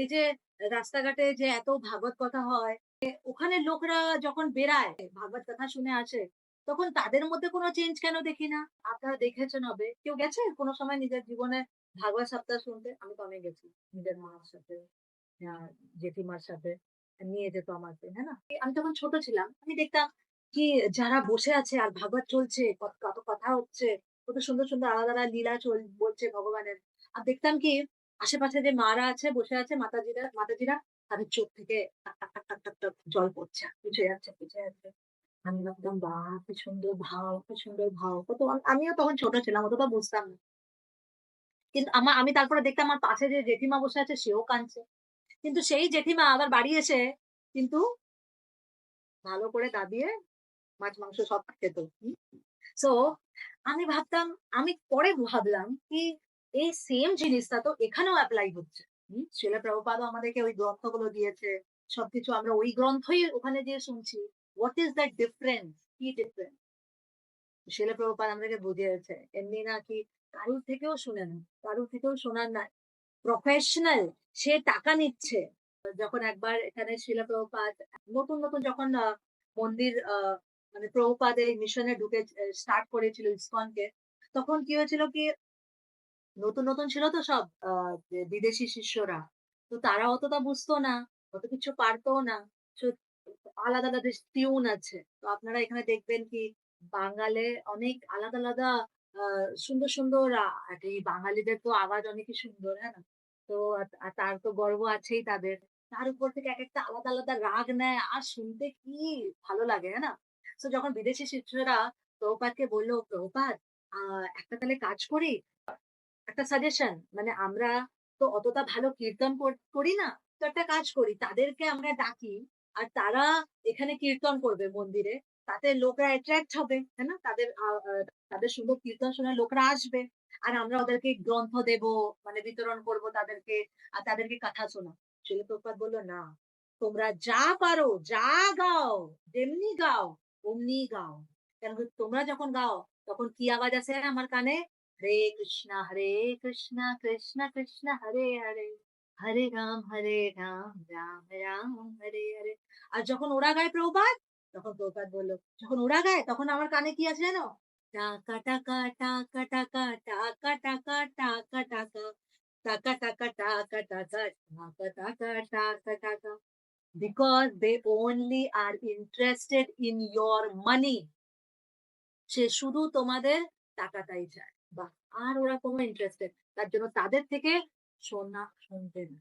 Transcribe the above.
এই যে রাস্তাঘাটে যে এত ভাগবত কথা হয় ওখানে লোকরা যখন বেড়ায়, ভাগবত কথা শুনে আসে, তখন তাদের মধ্যে কোনো চেঞ্জ কেন দেখি না? আপনারা দেখেছেন হবে। কেউ গেছে? কোনো সময় নিজের জীবনে ভাগবত সপ্তাহ শুনতে? আমি তো অনেক গেছি। নিজের মার সাথে জেঠিমার সাথে, নিয়ে যেত আমাকে হ্যাঁ না? আমি তখন ছোট ছিলাম। আমি দেখতাম কি যারা বসে আছে আর ভাগবত চলছে কত কথা হচ্ছে, কত সুন্দর সুন্দর আলাদা আলাদা লীলা চল, বলছে ভগবানের। আর দেখতাম কি আশেপাশে যে মারা আছে, বসে আছে, মাতাজিরা মাতাজিরা, তাদের চোখ থেকে জল পড়ছে। পিছিয়ে যাচ্ছে পিছিয়ে যাচ্ছে। আমি ভাবতাম বা কি সুন্দর ভাব কি সুন্দর ভাব কত আমিও তখন ছোট ছিলাম, অতটা বুঝতাম না। কিন্তু আমার আমি তারপরে দেখতাম, আমার পাশে যে জেঠিমা বসে আছে, সেও কাঁদছে। কিন্তু সেই জেঠিমা আবার বাড়ি এসে কিন্তু ভালো করে দাবিয়ে মাছ, মাংস সব খেত। সো আমি ভাবতাম, আমি পরে ভাবলাম কি এই সেম জিনিসটা তো এখানেও অ্যাপ্লাই হচ্ছে। শিলা প্রভুপাদও আমাদেরকে ওই গ্রন্থগুলো দিয়েছে, সবকিছু আমরা ওই গ্রন্থই ওখানে দিয়ে শুনছি। হোয়াট ইজ দ্যাট ডিফারেন্স কি ডিফারেন্স শিলা প্রভুপাদ আমাদেরকে বুঝিয়েছে, এমনি না কি কারুর থেকেও শুনে না, কারুর থেকেও শোনার না প্রফেশনাল সে টাকা নিচ্ছে। যখন একবার এখানে শিলা প্রভুপাদ, নতুন নতুন যখন মন্দির মানে প্রভুপাদ এই মিশনে ঢুকে স্টার্ট করেছিল ইসকনকে, তখন কি হয়েছিল কি নতুন নতুন ছিল তো সব বিদেশি শিষ্যরা। তো তারা অতটা বুঝতো না, অত কিছু পারতো না। আলাদা আলাদা টিউন আছে। তো আপনারা এখানে দেখবেন কি বাঙালে অনেক আলাদা আলাদা সুন্দর সুন্দর এই বাঙালিদের তো আওয়াজ অনেকই সুন্দর হ্যাঁ না? তো তার তো গর্ব আছেই তাদের। তার উপর থেকে এক একটা আলাদা আলাদা রাগ নেয়। আর শুনতে কি ভালো লাগে হ্যাঁ না? তো যখন বিদেশি শিষ্যরা প্রভুপাদকে বলল প্রভুপাদ আহ একটা তাহলে কাজ করি? একটা সাজেশন মানে আমরা তো অতটা ভালো কীর্তন করি না, তো একটা কাজ করি, তাদেরকে আমরা ডাকি আর তারা এখানে কীর্তন করবে মন্দিরে, তাতে লোকরা অ্যাট্রাক্ট হবে, তাই না? তাদের তাদের সুন্দর কীর্তন শুনে লোকরা আসবে আর আমরা ওদেরকে গ্রন্থ দেব মানে বিতরণ করব তাদেরকে আর তাদেরকে কথা শোনা শিল প্রপাত বলল, না, তোমরা যা পারো, যা গাও, যেমনি গাও, অমনি গাও। কেন তোমরা যখন গাও, তখন কি আওয়াজ আছে আমার কানে? হরে কৃষ্ণ হরে কৃষ্ণ কৃষ্ণ কৃষ্ণ হরে হরে হরে রাম হরে রাম রাম রাম হরে হরে আর যখন ওরা গায় প্রভুপাত তখন প্রভুপাত বলল যখন ওরা গায় তখন আমার কানে কি আছে জানো টাকা টাকা টাকা টাকা টাকা টাকা টাকা টাকা টাকা টাকা টাকা টাকা টাকা টাকা টাকা টাকা because they only are interested in your money সে শুধু তোমাদের টাকাটাই চায় বা আর ওরা কোনো ইন্টারেস্টেড তার জন্য তাদের থেকে সোনা শুনবে না।